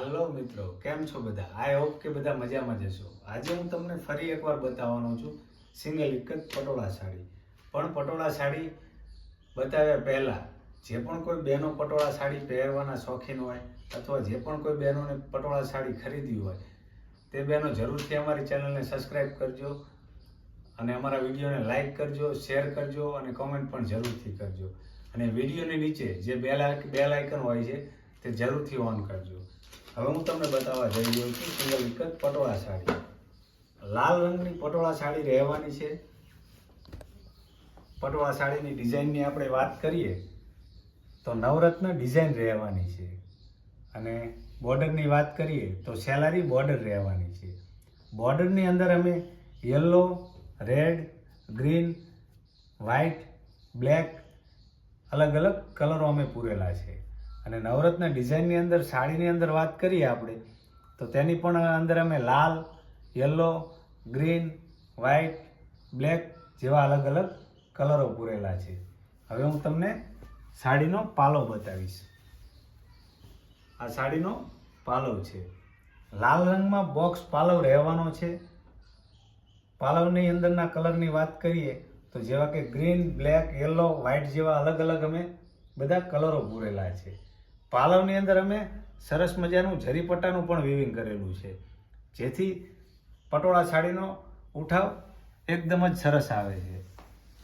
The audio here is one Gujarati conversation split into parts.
હાલો મિત્રો, કેમ છો બધા? આઈ હોપ કે બધા મજામાં જશો આજે હું તમને ફરી એકવાર બતાવવાનો છું સિંગલ એક જ પટોળા સાડી. પણ પટોળા સાડી બતાવ્યા પહેલાં, જે પણ કોઈ બહેનો પટોળા સાડી પહેરવાના શોખીન હોય, અથવા જે પણ કોઈ બહેનોને પટોળા સાડી ખરીદવી હોય, તે બહેનો જરૂરથી અમારી ચેનલને સબસ્ક્રાઈબ કરજો અને અમારા વિડીયોને લાઇક કરજો શેર કરજો અને કોમેન્ટ પણ જરૂરથી કરજો. અને વિડીયોની નીચે જે બેલ લાઇક બેલ આઇકન હોય છે, તે જરૂરથી ઓન કરજો. હવે હું તમને બતાવવા જઈ રહ્યો છું સિંગલ જ પટોળા સાડી. લાલ રંગની પટોળા સાડી રહેવાની છે. પટોળા સાડીની ડિઝાઇનની આપણે વાત કરીએ, તો નવરત્ન ડિઝાઇન રહેવાની છે. અને બોર્ડરની વાત કરીએ, તો સેલારી બોર્ડર રહેવાની છે. બોર્ડરની અંદર અમે yellow, red, green, white, black અલગ અલગ કલરો અમે પૂરેલા છે. અને નવરત્ન ડિઝાઇનની અંદર, સાડીની અંદર વાત કરીએ આપણે, તો તેની પણ અંદર અમે લાલ, યલો, ગ્રીન વ્હાઇટ બ્લેક જેવા અલગ અલગ કલરો પૂરેલા છે. હવે હું તમને સાડીનો પાલો બતાવીશ. આ સાડીનો પાલવ છે. લાલ રંગમાં બોક્સ પાલવ રહેવાનો છે. પાલવની અંદરના કલરની વાત કરીએ, તો જેવા કે ગ્રીન બ્લેક યલો વ્હાઇટ જેવા અલગ અલગ અમે બધા કલરો પૂરેલા છે. પાલવની અંદર અમે સરસ મજાનું જરીપટ્ટાનું પણ વિવિંગ કરેલું છે. જેથી પટોળા સાડીનો ઉઠાવ એકદમ જ સરસ આવે છે.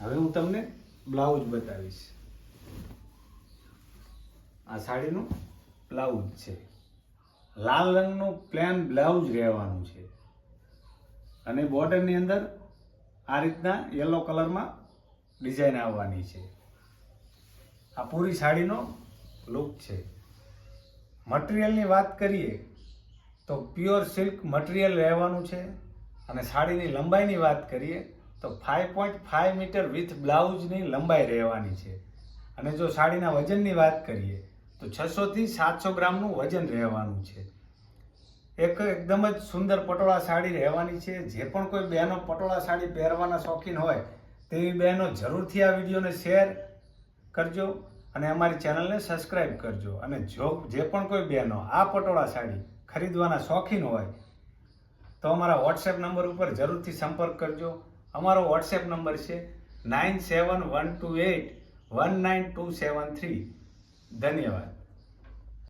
હવે હું તમને બ્લાઉઝ બતાવીશ. આ સાડીનું બ્લાઉઝ છે. લાલ રંગનું પ્લેન બ્લાઉઝ રહેવાનું છે. અને બોર્ડરની અંદર આ રીતના યલો કલરમાં ડિઝાઇન આવવાની છે. આ પૂરી સાડીનો લુક છે. મટીરિયલની વાત કરીએ, તો પ્યોર સિલ્ક મટીરિયલ રહેવાનું છે અને સાડીની લંબાઈની વાત કરીએ, તો five point five metre with બ્લાઉઝની લંબાઈ રહેવાની છે. અને જો સાડીના વજનની વાત કરીએ, તો છસોથી સાતસો ગ્રામનું વજન રહેવાનું છે. એક એકદમ જ સુંદર પટોળા સાડી રહેવાની છે. જે પણ કોઈ બહેનો પટોળા સાડી પહેરવાના શોખીન હોય, તેવી બહેનો જરૂરથી આ વિડીયોને શેર કરજો. અને અમારી ચેનલને સબસ્ક્રાઈબ કરજો. અને જો જે પણ કોઈ બહેનો આ પટોળા સાડી ખરીદવાના શોખીન હોય, તો અમારા વોટ્સએપ નંબર ઉપર જરૂરથી સંપર્ક કરજો. અમારો વોટ્સએપ નંબર છે nine seven one two eight one nine two seven three. ધન્યવાદ.